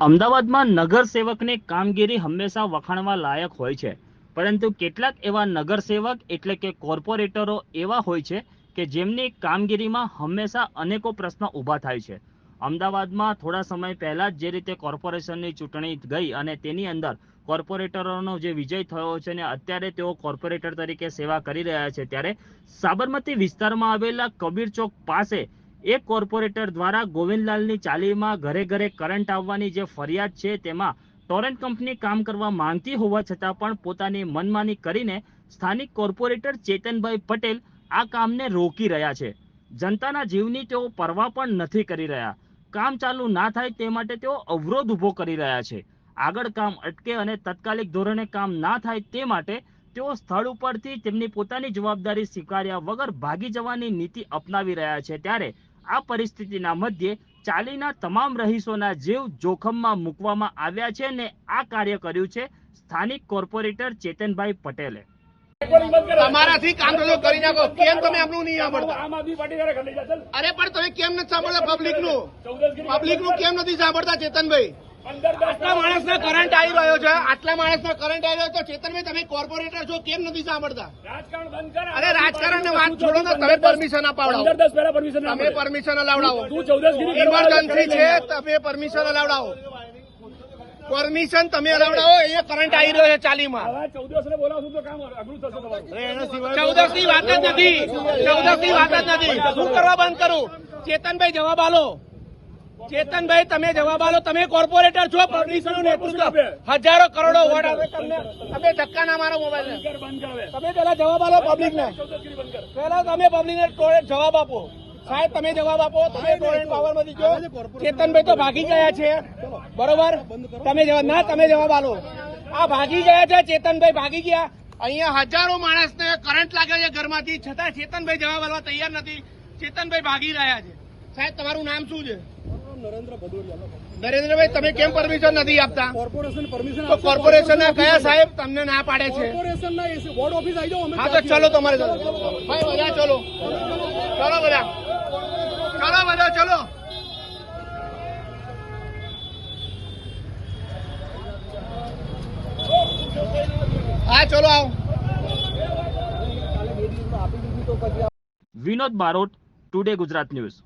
અમદાવાદમાં નગરસેવકની કામગીરી હંમેશા વખાણવા લાયક હોય છે. પરંતુ કેટલાક એવા નગરસેવક એટલે કે કોર્પોરેટરો એવા હોય છે કે જેમની કામગીરીમાં હંમેશા અનેકો પ્રશ્નો ઊભા થાય છે. અમદાવાદમાં થોડા સમય પહેલાં જ રીતે કોર્પોરેશનની ચૂંટણી ગઈ અને તેની અંદર કોર્પોરેટરોનો જે વિજય થયો છે અને અત્યારે તેઓ કોર્પોરેટર તરીકે સેવા કરી રહ્યા છે, ત્યારે સાબરમતી વિસ્તારમાં આવેલા કબીર ચોક પાસે એક કોર્પોરેટર દ્વારા ગોવિંદલાલની ચાલીમાં ઘરે ઘરે કરંટ આવવાની જે ફરિયાદ છે તેમાં ટોરેન્ટ કંપની કામ કરવા માંગતી હોવા છતાં પણ પોતાની મનમાની કરીને સ્થાનિક કોર્પોરેટર ચેતનભાઈ પટેલ આ કામને રોકી રહ્યા છે. જનતાના જીવની તેઓ પરવા પણ નથી કરી રહ્યા. કામ ચાલુ ના થાય તે માટે તેઓ અવરોધ ઊભો કરી રહ્યા છે. આગળ કામ અટકે અને તાત્કાલિક ધોરણે કામ ના થાય તે માટે તેઓ સ્થળ ઉપરથી તેમની પોતાની જવાબદારી સ્વીકાર્યા વગર ભાગી જવાની નીતિ અપનાવી રહ્યા છે. ત્યારે આ પરિસ્થિતિના મધ્યે ચાલીના તમામ રહીશોના જીવ જોખમમાં મૂકવામાં આવ્યા છે ને આ કાર્ય કર્યું છે સ્થાનિક કોર્પોરેટર ચેતનભાઈ પટેલે. તમારાથી કામ કરી નાખો. કેમ તમે આમનું નહીં સાંભળતા? અરે પણ તમે કેમ નથી સાંભળતા પબ્લિકનું? પબ્લિકનું કેમ નથી સાંભળતા ચેતનભાઈ? અંદર માણસ આટલા કરંટ આવી રહ્યો છે. આટલા માણસના કરંટ આવી રહ્યો છે. ચેતનભાઈ તમે કોર્પોરેટર છો કેમ નથી સાંભળતા? રાજકારણ બંધ કર. અરે રાજકારણ ને વાત છોડો ને તમે પરમિશન અપાવડાવો. દસ પહેલા પરમિશન તમે પરમિશન અલાવડાવો. તું ચૌદસગીરી ઇમરજન્સી છે તમે પરમિશન અલાવડાવો. પરમિશન તમે અલાવડાવો અહીંયા કરંટ આવી રહ્યો છે ચાલીમાં. ચૌદસ ને બોલાવશું તો કામ અઘરું થશે તમારું. ચૌદસની વાત જ નથી. ચૌદસની વાત જ નથી. શું કરવા બંધ કરું? ચેતનભાઈ જવાબ આલો. ચેતનભાઈ તમે જવાબ આલો તમે કોર્પોરેટર છો પબ્લિકનું નેતૃત્વ. હજારો કરોડો વોટ આવે તમને. તમે ધક્કા ના મારો મોબાઈલ તમે પેલા જવાબ આલો પબ્લિક ને. પેલા તમે પબ્લિક ને જવાબ આપો. સાહેબ તમે જવાબ આપો. તમે પાવરમાંથી જો ચેતનભાઈ તો ભાગી ગયા છે. બરોબર? તમે જવાબ ના તમે જવાબ આલો આ ભાગી ગયા છે ચેતનભાઈ ભાગી ગયા. અહીંયા હજારો માણસને કરંટ લાગે છે ઘરમાંથી. છતાં ચેતનભાઈ જવાબ આપવા તૈયાર નથી. ચેતનભાઈ ભાગી રહ્યા છે. સાહેબ તમારું નામ શું છે? નરેન્દ્રભાઈ તમે કેમ પરમિશન નથી આપતા? કોર્પોરેશન પરમિશન તો કોર્પોરેશન કયા સાહેબ તમને ના પાડે છે? કોર્પોરેશન ના બોર્ડ ઓફિસ આવી જાઓ અમે હા તો ચલો તમારે ચલો. ભાઈ બધા ચલો. ચલો બધા. ચલો બધા ચલો. હા ચલો આવો. Vinod Barot today Gujarat news.